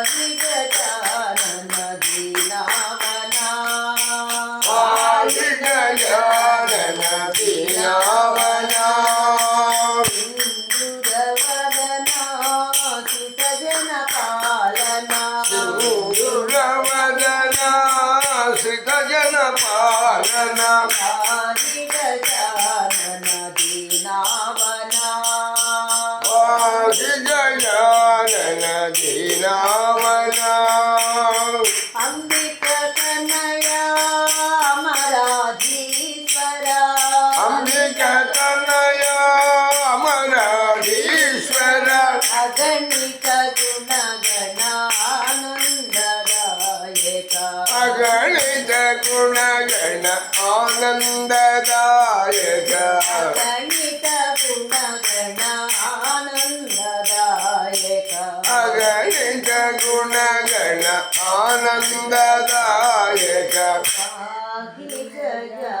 一个家。ಗುಣಗಣ ಆನಂದದಾಯಕ ಅಗಣಿತ ಗುಣಗಣ ಆನಂದದಾಯಕ ಅಗಣಿತ ಗುಣಗಣ ಆನಂದದಾಯಕ Hare Hare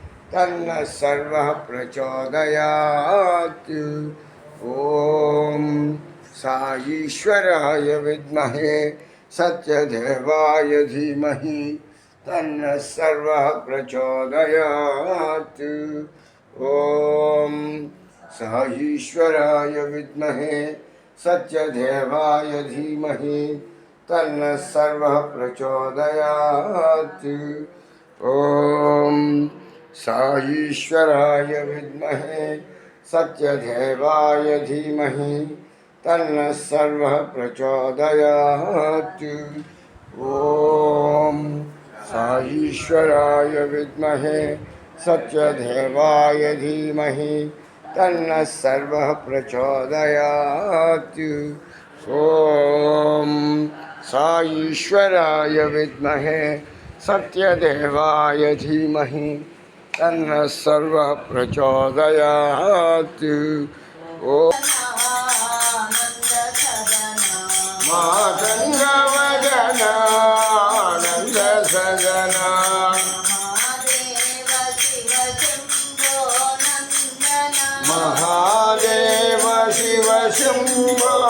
तन्न सर्वः प्रचोदयात् ओम साईश्वराय विद्महे सत्यदेवाय धीमहि तन्न सर्व प्रचोदयात् ओम साईश्वराय विद्महे सत्यदेवाय धीमहि तन्न सर्व प्रचोदयात् ओम साईश्वराय ईश्वराय विद्महे सत्यदेवाय धीमहि तन्न सर्वः प्रचोदयात् ॐ सा ईश्वराय विद्महे सत्यदेवाय धीमहि तन्न सर्वः प्रचोदयात् ॐ सा विद्महे सत्यदेवाय धीमहि तन्नः सर्वः प्रचोदयात् ओ मातङ्गवदनानन्दसदना महादेव शिव शम्भो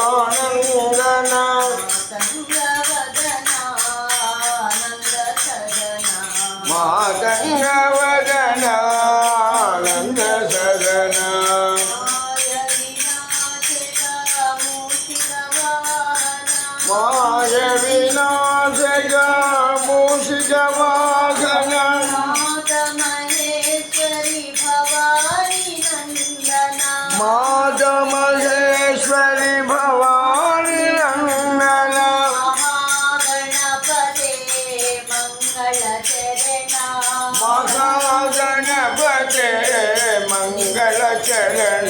వినాశక మూషిక వాహన మాత మహేశ్వరి భవాని నందన మహాగణపతే మంగళ చరణ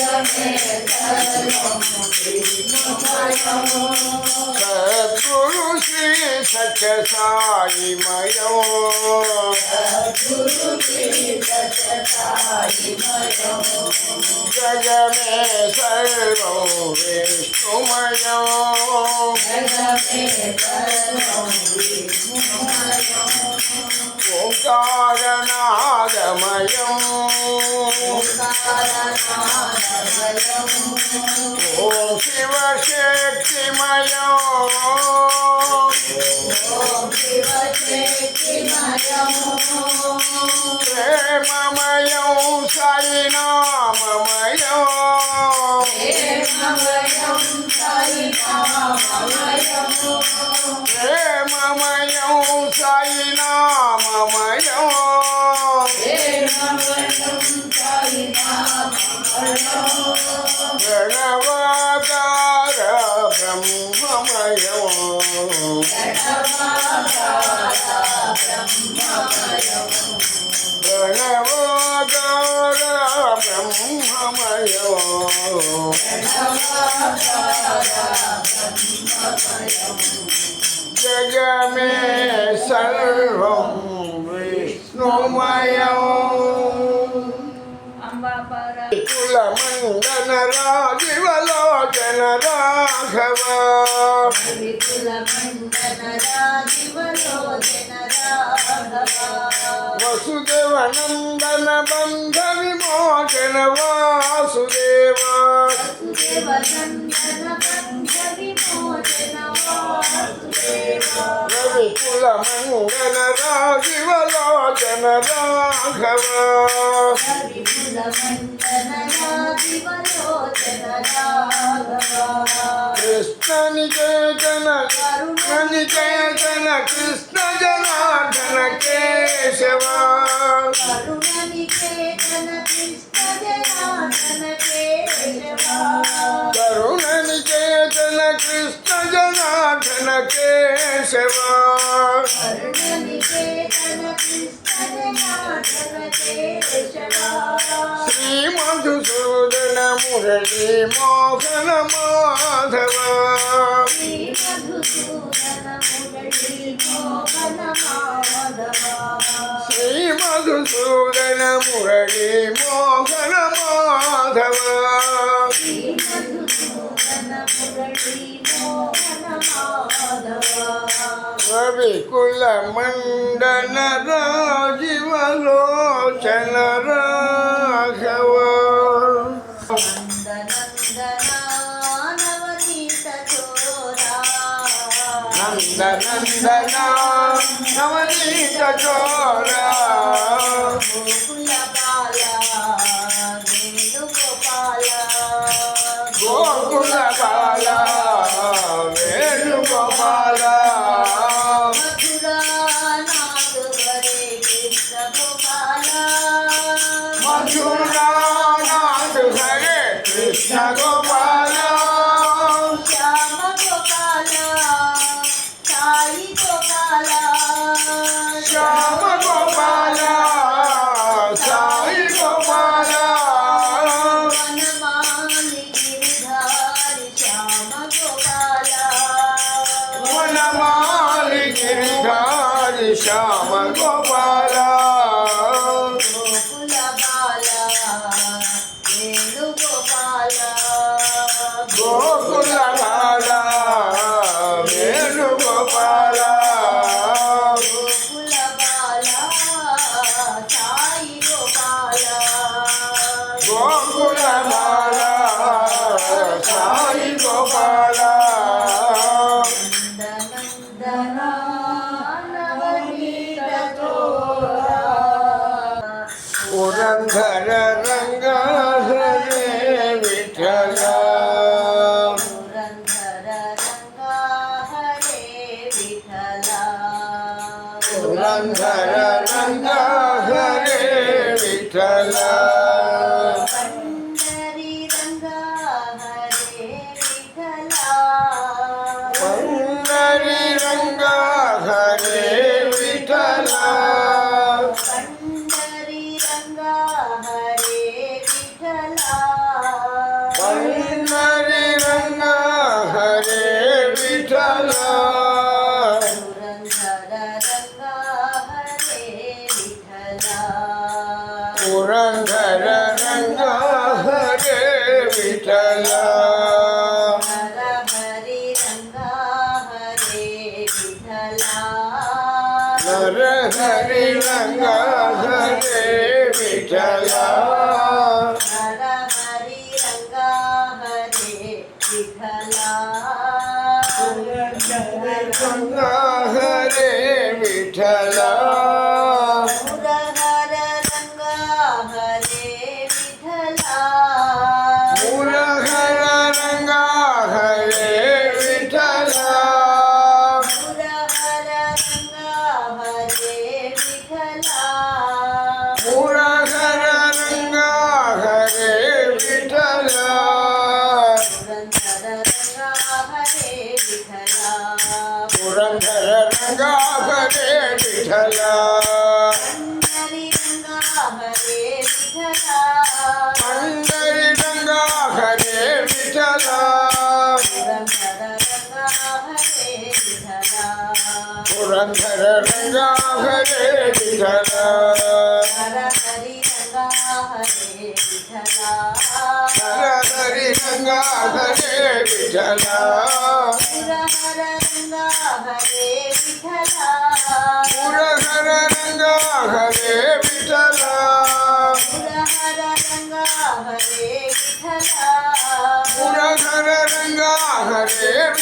சத்குருஷி சச்சசாயி மயோ ஜகமே சர்வோ விஷ்ணுமயோ ஜகமே சர்வோ விஷ்ணுமயோ ஓங்காரநாதமயம் ஓம் சிவசக்திமயம் ஓம் சிவசக்தி ప్రేమమయో సాయి నామమయో ప్రేమమయో సాయి నామమయో గణవాకార బ్రహ్మమయో ప్రణవో గౌరా బ్రహ్మమయో జగమే సర్వం విష్ణుమయం కులమండన రాజీవలోచన రాఘవ కులమండన రాజీవలోచన రాఘవ వాసుదేవనందన బంధ విమోచన వాసుదేవా రవికుల మంగన రాజీవలోచన రాఘవ రవికుల కనికే జన కనికే జన కృష్ణ జనార్దన కేశవ కరుణనికే జన కృష్ణ జనార్దన కేశవ శ్రీ మధు మురళీ మోహన మాధవ శ్రీ మధుసూదన మురళీ మోహన మాధవ రవికుల మండన రాజీవలోచన రా नंदन नवनीत चोरा गोकुल बाला वेणु गोपाला गोकुल बाला वेणु गोपाला मथुरा नाथ हरे कृष्ण गोपाला मथुरा नाथ हरे कृष्ण गोपाला శ్యామ గోపాల గోకుల బాల వేణుగోపాల గోకుల విఠల నర హరి రంగా హరే విఠలా புரந்தர ரங்கா ஹரே விட்டலா ஹரஹரி ரங்கா ஹரே விட்டலா புரஹர ரங்கா ஹரே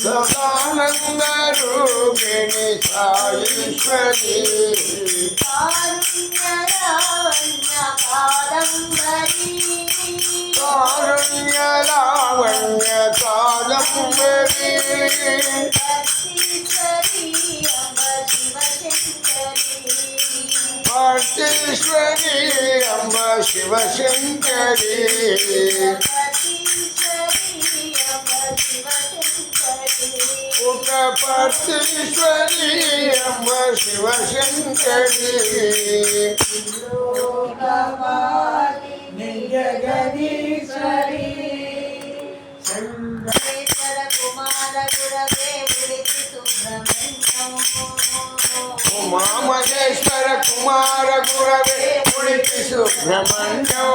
സദാനന്ദരൂപിണി സായീശ്വരി കാരുണ്യലാവണ്യ കാദംബരി ഭട്ടീശ്വരി അമ്മ ശിവശങ്കരി పరమపరమేశ్వరి అమ్మ శివశంకరి జగదీశ్వరి కుమార గురవే ఉమామహేశ్వర కుమార గురవే ఉడికి Subrahmanyam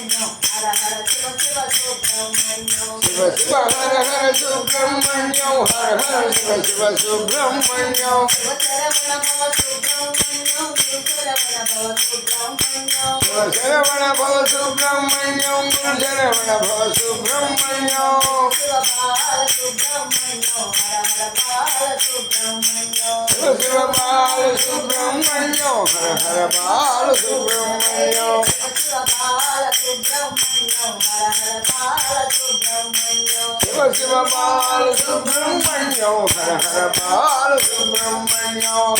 Subramanyam, Hara Hara Subramanyam, Hara Hara Subramanyam, Hara Hara Subramanyam, Hara Hara Subramanyam, Hara Hara Subramanyam, Hara Hara Subramanyam, Hara Hara Subramanyam, Hara Hara Subramanyam, Hara Hara Subramanyam, Hara Hara Subramanyam, Hara Hara Subramanyam, Hara Shiva Shiva Bal Subramanyo Hara Bal Subramanyo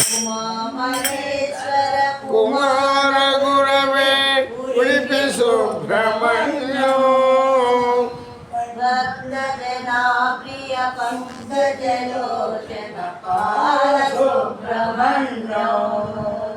Kumara Gurave Uripi Subramanyo Parvatna Jena Priya Pandja Jelo Jena Bal Subramanyo